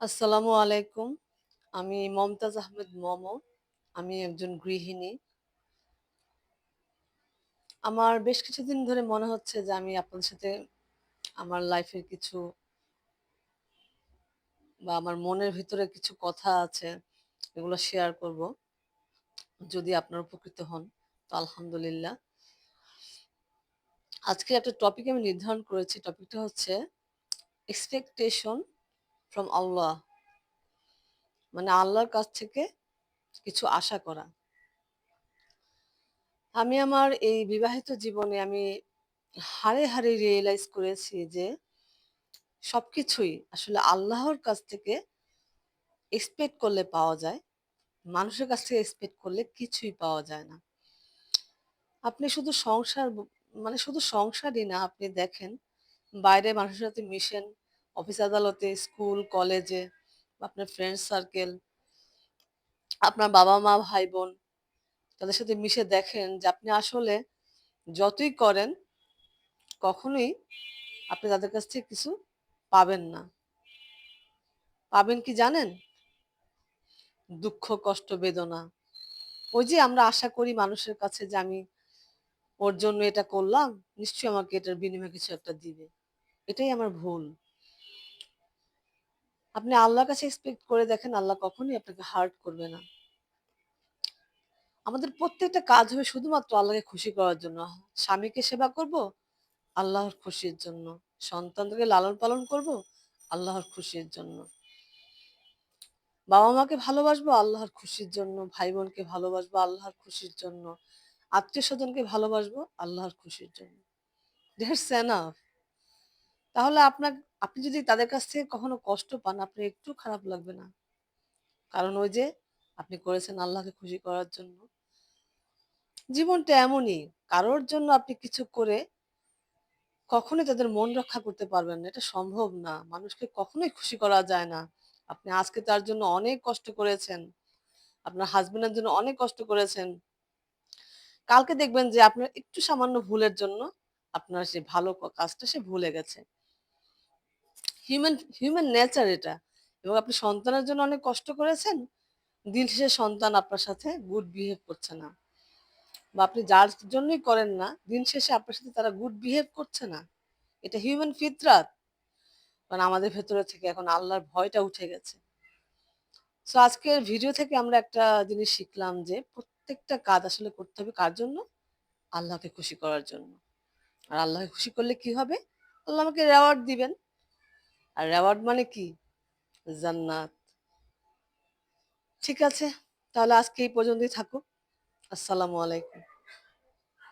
আসসালামু আলাইকুম। আমি মমতাজ আহমেদ মম। আমি একজন গৃহিণী। আমার বেশ কিছুদিন ধরে মনে হচ্ছে যে আমি আপনাদের সাথে আমার লাইফের কিছু বা আমার মনের ভিতরে কিছু কথা আছে, এগুলো শেয়ার করব। যদি আপনারা উপকৃত হন, তো আলহামদুলিল্লাহ। আজকে একটা টপিক আমি নির্ধারণ করেছি। টপিকটা হচ্ছে এক্সপেকটেশন ফ্রম আল্লাহ। মানে আল্লাহর কাছ থেকে কিছু আশা করা। আমি আমার এই বিবাহিত জীবনে আমি হারে হারে রিয়েলাইজ করেছি যে সবকিছুই আসলে আল্লাহর কাছ থেকে এক্সপেক্ট করলে পাওয়া যায়। মানুষের কাছ থেকে এক্সপেক্ট করলে কিছুই পাওয়া যায় না। আপনি শুধু সংসার মানে শুধু সংসারই না, আপনি দেখেন বাইরে মানুষের সাথে মিশেন, অফিস আদালতে, স্কুল, কলেজে, আপনার ফ্রেন্ড সার্কেল, আপনার বাবা-মা, ভাই-বোন তাদের সাথে মিশে দেখেন যে আপনি আসলে যতই করেন, কখনোই আপনি তাদের কাছ থেকে কিছু পাবেন না। পাবেন কি জানেন? দুঃখ, কষ্ট, বেদনা। ওই যে আমরা আশা করি মানুষের কাছে যে আমি ওর জন্য এটা করলাম, নিশ্চয়ই আমাকে এটার বিনিময়ে কিছু একটা দিবে। এটাই আমার ভুল। আপনি আল্লাহর কাছে এক্সপেক্ট করে দেখেন, আল্লাহ কখনোই আপনাকে হার্ট করবে না। আমাদের প্রত্যেকটা কাজ হবে শুধুমাত্র আল্লাহকে খুশি করার জন্য। স্বামীকে সেবা করব, আল্লাহর খুশির জন্য। সন্তানদেরকে লালন-পালন করব, আল্লাহর খুশির জন্য। বাবা-মাকে ভালোবাসবো আল্লাহর খুশির জন্য, ভাই-বোনকে ভালোবাসবো আল্লাহর খুশির জন্য, আত্মীয় স্বজনকে ভালোবাসবো আল্লাহর খুশির জন্য। That's enough. তাহলে আপনার আপনি যদি তাদের কাছ থেকে কখনো কষ্ট পান, আপনি একটু খারাপ লাগবে না। কারণ ওই যে আপনি করেছেন আল্লাহকে খুশি করার জন্য। জীবনটা এমনই। কারোর জন্য আপনি কিছু করে কখনোই তাদের মন রক্ষা করতে পারবেন না। এটা সম্ভব না। মানুষকে কখনোই খুশি করা যায় না। আপনি আজকে তার জন্য অনেক কষ্ট করেছেন। আপনার হাজবেন্ডের জন্য অনেক কষ্ট করেছেন। কালকে দেখবেন যে আপনার একটু সামান্য ভুলের জন্য আপনার সে ভালো কাজটা সে ভুলে গেছে। হিউম্যান হিউম্যান নেচার এটা। এবং আপনি সন্তানের জন্য অনেক কষ্ট করেছেন। দিন শেষে সন্তান আপনার সাথে গুড বিহেভ করছে না। বা আপনি যার জন্যই করেন না, দিন শেষে আপনার সাথে তারা গুড বিহেভ করছে না। এটা হিউম্যান ফিতরাত। কারণ আমাদের ভেতরে থেকে এখন আল্লাহর ভয়টা উঠে গেছে। সো আজকের ভিডিও থেকে আমরা একটা জিনিস শিখলাম যে প্রত্যেকটা কাজ আসলে করতে হবে কার জন্য? আল্লাহকে খুশি করার জন্য। আর আল্লাহকে খুশি করলে কি হবে? আল্লাহ আমাকে রেওয়ার্ড দিবেন। আর রেওয়ার্ড মানে কি? জান্নাত। ঠিক আছে। তাহলে আজকে এই পর্যন্তই থাকুক। আসসালামু আলাইকুম।